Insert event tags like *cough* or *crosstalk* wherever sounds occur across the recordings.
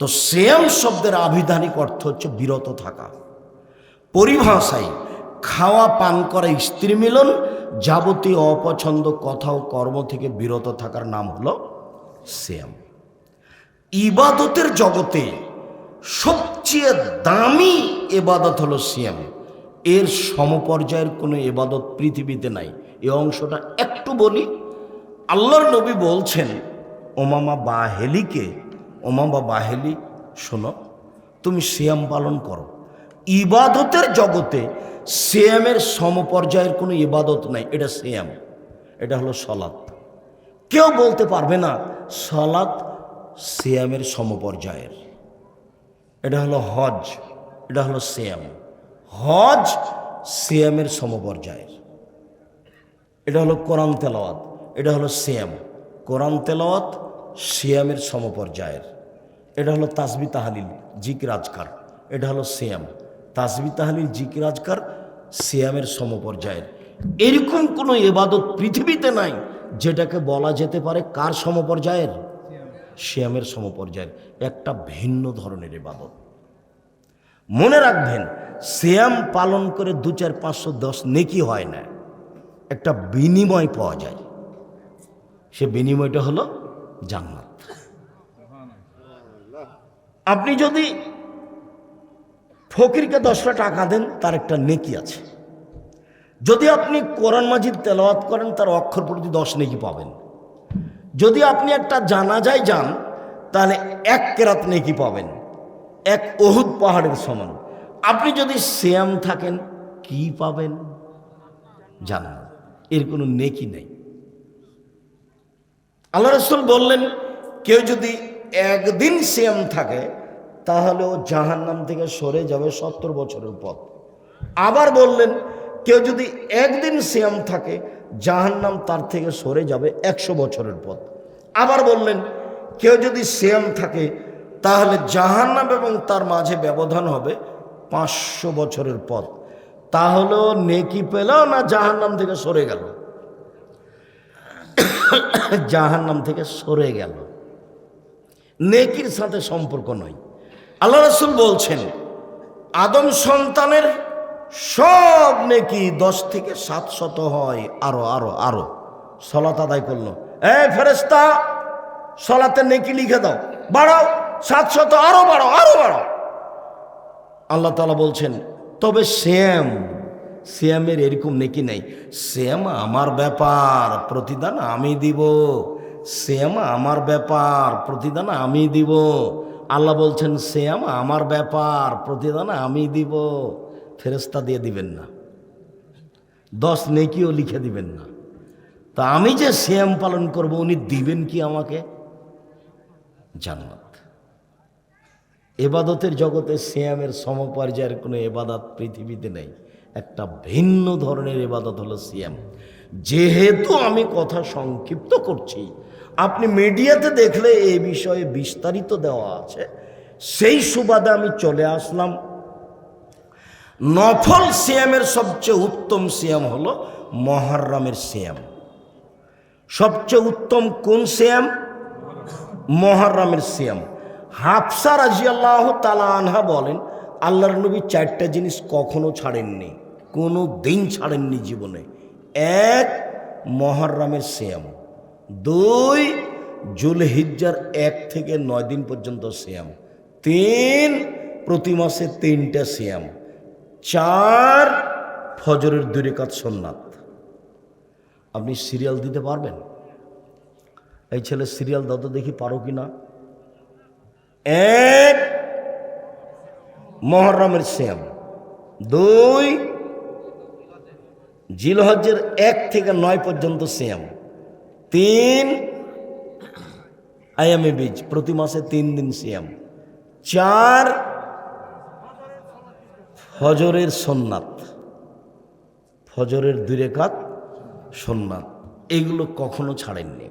তো সেম শব্দের আবিধানিক অর্থ হচ্ছে বিরত থাকা। পরিভাষায় খাওয়া, পান করা, স্ত্রী মিলন যাবতীয় অপছন্দ, কথা ও কর্ম থেকে বিরত থাকার নাম হলো সেম। ইবাদতের জগতে সবচেয়ে দামি এবাদত হলো সিয়াম এর সমপর্যায়ের কোনো এবাদত পৃথিবীতে নাই। এই অংশটা একটু বলি। আল্লাহর নবী বলছেন, ওমামা বাহেলিকে ওমামা বাহেলি, শোনো, তুমি সিয়াম পালন করো। ইবাদতের জগতে সিয়ামের সমপর্যায়ের কোনো ইবাদত নাই, এটা সিয়াম, এটা হলো সলাৎ কেউ বলতে পারবে না সলাৎ সিয়ামের সমপর্যায়ের। এটা হলো হজ, এটা হলো সিয়াম। হজ সিয়ামের সমপর্যায়ের। এটা হলো কোরআন তেলাওয়াত, এটা হলো সিয়াম। কোরআন তেলাওয়াত সিয়ামের সমপর্যায়ের। এটা হলো তাসবি তাহালিল, জিকির আজকার। এটা হলো সিয়াম। তাসবি তাহালিল, জিকির আজকার সিয়ামের সমপর্যায়ের। এরকম কোনো এবাদত পৃথিবীতে নাই যেটাকে বলা যেতে পারে কার সমপর্যায়ের? সিয়ামের সমপর্যায়ের। একটা ভিন্ন ধরনের এবাদত মনে রাখবেন, সিয়াম পালন করে দু চার পাঁচশো দশ নেকি হয় না। একটা বিনিময় পাওয়া যায়। সে বিনিময়টা হলো জান্নাত। আপনি যদি ফকিরকে দশটা টাকা দেন, তার একটা নেকি আছে। যদি আপনি কোরআন মাজিদ তেলাওয়াত করেন, তার অক্ষর প্রতি দশ নেকি পাবেন। যদি আপনি একটা জানাজায় যান, তাহলে এক কেরাত নেকি পাবেন। এক অহুদ পাহাড়ের সমান। আপনি যদি শ্যাম থাকেন, কি পাবেন? জানান এর কোনো নেকি নেই। আল্লাহ রসুল বললেন, কেউ যদি একদিন শ্যাম থাকে, তাহলে ও জাহান নাম থেকে সরে যাবে সত্তর বছরের পথ। আবার বললেন, কেউ যদি একদিন শ্যাম থাকে জাহান নাম তার থেকে সরে যাবে একশো বছরের পথ। আবার বললেন, কেউ যদি শ্যাম থাকে, তাহলে জাহান্নাম এবং তার মাঝে ব্যবধান হবে পাঁচশো বছরের পথ। তাহলেও নেকি পেল না জাহান্নাম থেকে সরে গেল। *coughs* জাহান্নাম থেকে সরে গেল। নেকির সাথে সম্পর্ক নয়। আল্লাহ রসুল বলছেন, আদম সন্তানের সব নেকি দশ থেকে সাত শত হয়, আরও আরও আরও। সলাত আদায় করল। এ ফেরেস্তা সলাতে নেকি লিখে দাও। বাড়াও, সাত শত, আরও বাড়াও আরও বাড়াও। আল্লাহ তালা বলছেন, তবে শ্যাম, শ্যামের এরকম নেকি নেই। শ্যাম আমার ব্যাপার, প্রতিদান আমি দিব। শ্যাম আমার ব্যাপার, প্রতিদান আমি দিব। আল্লাহ বলছেন, শ্যাম আমার ব্যাপার, প্রতিদান আমি দিব। ফেরেস্তা দিয়ে দিবেন না। দশ নেকিও লিখে দিবেন না। তা আমি যে শ্যাম পালন করব, উনি দিবেন কি আমাকে? জান্নাত। এবাদতের জগতে শ্যামের সমপর্যায়ের কোনো এবাদত পৃথিবীতে নেই। একটা ভিন্ন ধরনের এবাদত হলো সিয়াম যেহেতু আমি কথা সংক্ষিপ্ত করছি, আপনি মিডিয়াতে দেখলে এ বিষয়ে বিস্তারিত দেওয়া আছে। সেই সুবাদে আমি চলে আসলাম। নফল সিয়ামের সবচেয়ে উত্তম সিয়াম হলো মহারামের সিয়াম। সবচেয়ে উত্তম কোন সিয়াম? মহারামের সিয়াম। হাফসা রাজিয়াল্লাহ তালা আনহা বলেন, আল্লাহর নবী চারটা জিনিস কখনো ছাড়েননি, কোনো দিন ছাড়েননি জীবনে। এক, মহারামের শ্যাম দুই, জুলহিজ্জার এক থেকে নয় দিন পর্যন্ত শ্যাম তিন, প্রতি মাসে তিনটা শ্যাম চার, ফজরের দুই কাজ সোননাথ আপনি সিরিয়াল দিতে পারবেন? এই ছেলে সিরিয়াল তো দেখি পারো কি না এক, মহরমের শ্যাম দুই জিলহজ্জের এক থেকে নয় পর্যন্ত শ্যাম তিন আয়ামে বীজ, প্রতি মাসে তিন দিন শ্যাম চার ফজরের সোননাথ ফজরের দুই রেখাত সোননাথ এগুলো কখনো ছাড়েননি।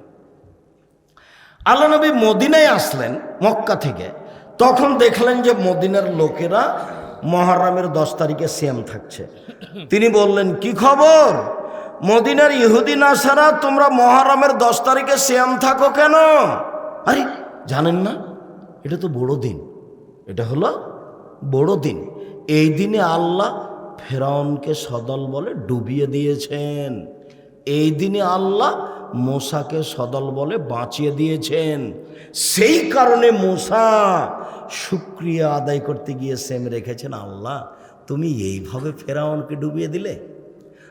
আল্লাহ নবী মদিনায় আসলেন, মক্কা থেকে। তখন দেখলেন যে মদিনার লোকেরা মহারামের দশ তারিখে শ্যাম থাকছে। তিনি বললেন, কি খবর? মদিনার ইহুদি নাসারা, তোমরা মহারামের দশ তারিখে শ্যাম থাকো কেন? আরে, জানেন না, এটা তো বড় দিন। এটা হলো বড় দিন। এই দিনে আল্লাহ ফেরাউনকে সদল বলে ডুবিয়ে দিয়েছেন। এই দিনে আল্লাহ মোসাকে সদল বলে বাঁচিয়ে দিয়েছেন। সেই কারণে মোসা শুক্রিয়া আদায় করতে গিয়ে সেম রেখেছেন, আল্লাহ, তুমি এইভাবে ফেরাউনকে ডুবিয়ে দিলে?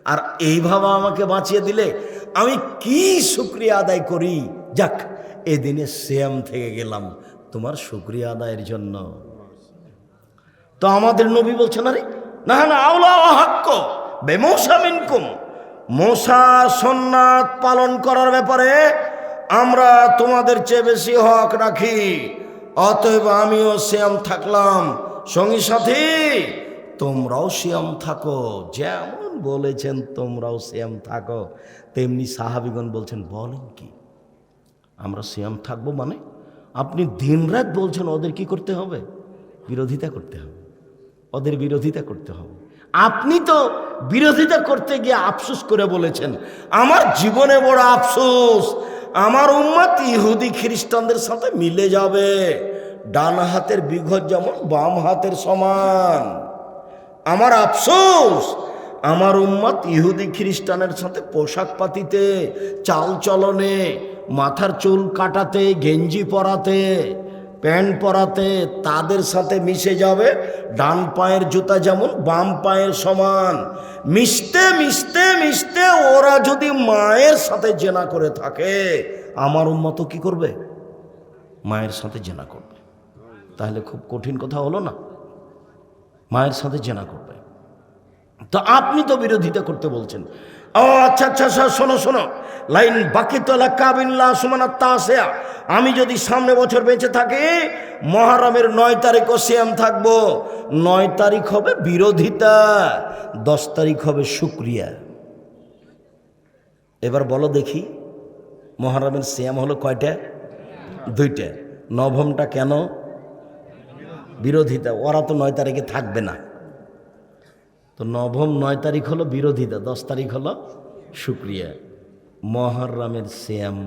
আর এইভাবে আমাকে বাঁচিয়ে দিলে? আমি কি শুক্রিয়া আদায় করি? যাক, এদিনে সেম থেকে গেলাম তোমার শুক্রিয়া আদায়ের জন্য। তো আমাদের নবী বলছেন, আরে না না হাক্ক বেমৌসা মিনকুম। মশা সন্ন্যাত পালন করার ব্যাপারে আমরা তোমাদের চেয়ে বেশি হক রাখি। অতএব আমিও শ্যাম থাকলাম। সঙ্গী সাথী, তোমরাও শ্যাম থাকো। যেমন বলেছেন, তোমরাও শ্যাম থাকো। তেমনি সাহাবিগণ বলছেন, বলেন কি? আমরা শ্যাম থাকব মানে? আপনি দিনরাত বলছেন, ওদের কি করতে হবে? বিরোধিতা করতে হবে। ওদের বিরোধিতা করতে হবে। আপনি তো বিরোধিতা করতে গিয়ে আফসোস করে বলেছেন, আমার জীবনে বড় আফসোস। আমার উম্মাত ইহুদি খ্রিস্টানদের সাথে মিলে যাবে। ডান হাতের বিঘত যেমন, বাম হাতের সমান। আমার আফসোস, আমার উম্মাত ইহুদি খ্রিস্টানের সাথে পোশাক পাতিতে, চাল চলনে, মাথার চুল কাটাতে, গেঞ্জি পরাতে প্যান্ট পরাতে তাদের সাথে মিশে যাবে, ডান পায়ের জুতা যেমন, বাম পায়ের সমান। মিশতে মিশতে মিশতে ওরা যদি মায়ের সাথে জেনা করে থাকে, আমার উন্মত কি করবে? মায়ের সাথে জেনা করবে। তাহলে খুব কঠিন কথা হলো না। মায়ের সাথে জেনা করবে। তো আপনি তো বিরোধিতা করতে বলছেন। ও আচ্ছা আচ্ছা আচ্ছা শোনো শোনো। লাইন বাকি তো কাবিল্লা সুমানা তাসেয়া। আমি যদি সামনে বছর বেঁচে থাকি, মহারমের নয় তারিখও শ্যাম থাকব। নয় তারিখ হবে বিরোধিতা, দশ তারিখ হবে শুক্রিয়া। এবার বলো দেখি, মহারমের শ্যাম হলো কয়টা? দুইটা। নবমটা কেন? বিরোধিতা। ওরা তো নয় তারিখে থাকবে না। তো নবম নয় তারিখ হলো বিরোধিতা, দশ তারিখ হলো শুক্রিয়া। মহরমের শ্যাম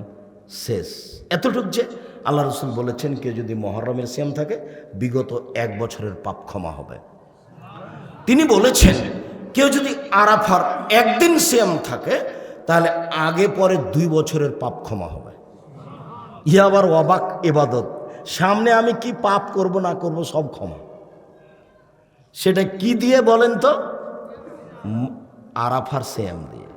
শেষ। এতটুক যে আল্লাহ রসুল বলেছেন, কেউ যদি মহরমের শ্যাম থাকে, বিগত এক বছরের পাপ ক্ষমা হবে। তিনি বলেছেন, কেউ যদি আরাফার একদিন শ্যাম থাকে, তাহলে আগে পরে দুই বছরের পাপ ক্ষমা হবে। ইয়ে আবার অবাক এবাদত সামনে আমি কি পাপ করব না করব সব ক্ষমা। সেটা কি দিয়ে বলেন তো? আরাফার শ্যাম দিয়ে।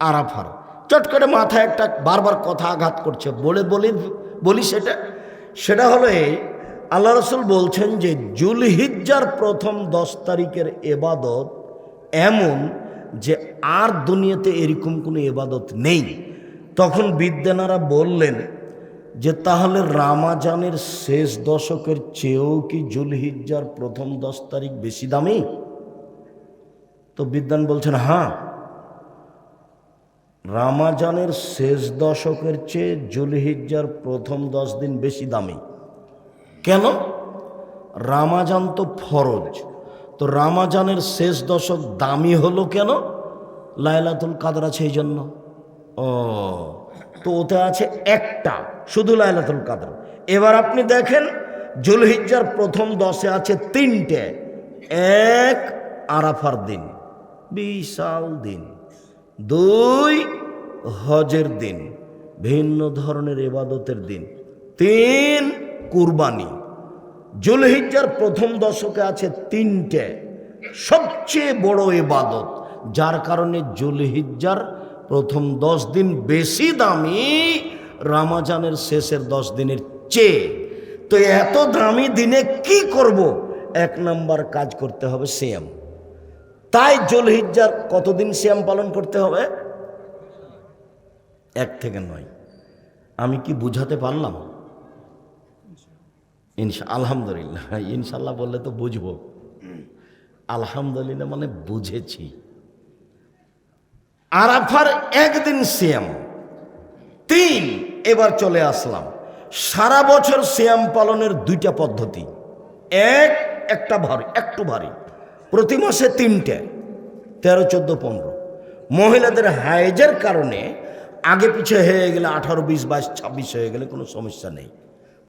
আরাফার। চট করে মাথায় একটা বারবার কথা আঘাত করছে। বলে বলি বলি সেটা। সেটা হলো এই, আল্লাহ রসুল বলছেন যে জুলহিজ্জার প্রথম দশ তারিখের এবাদত এমন যে আর দুনিয়াতে এরকম কোনো এবাদত নেই। তখন বিদ্যানারা বললেন যে তাহলে রামাজানের শেষ দশকের চেয়েও কি জুলহিজ্জার প্রথম দশ তারিখ বেশি দামি? তো বিদ্যান বলছেন হ্যাঁ রামাজানের শেষ দশকের চেয়ে জুলহিজ্জার প্রথম দশ দিন বেশি দামি। কেন? রামাজান তো ফরজ। তো রামাজানের শেষ দশক দামি হলো কেন? লাইলাতুল কাদর আছে এই জন্য। ও, তো ওতে আছে একটা, শুধু লাইলাতুল কাদর। এবার আপনি দেখেন, জুলহিজ্জার প্রথম দশে আছে তিনটে, এক আরাফার দিন। বিশাল দিন। দুই হজের দিন, ভিন্ন ধরনের এবাদতের দিন। তিন কুরবানি। জুলহিজ্জার প্রথম দশকে আছে তিনটে সবচেয়ে বড় এবাদত যার কারণে জুলহিজ্জার প্রথম দশ দিন বেশি দামি, রামাজানের শেষের দশ দিনের চেয়ে। তো এত দামি দিনে কি করব? এক নাম্বার কাজ করতে হবে সেম তাই জলহিজ্জার কতদিন শ্যাম পালন করতে হবে? এক থেকে নয়। আমি কি বুঝাতে পারলাম? ইনশা, আলহামদুলিল্লাহ ইনশাল্লাহ বললে তো বুঝব। আলহামদুলিল্লাহ মানে বুঝেছি। আরাফার একদিন শ্যাম তিন, এবার চলে আসলাম। সারা বছর শ্যাম পালনের দুইটা পদ্ধতি। এক, একটা ভারী, একটু ভারী। প্রতি মাসে তিনটে, তেরো, চোদ্দ, পনেরো। মহিলাদের হাইজের কারণে আগে পিছিয়ে হয়ে গেলে আঠারো, বিশ, বাইশ, ছাব্বিশ হয়ে গেলে কোনো সমস্যা নেই।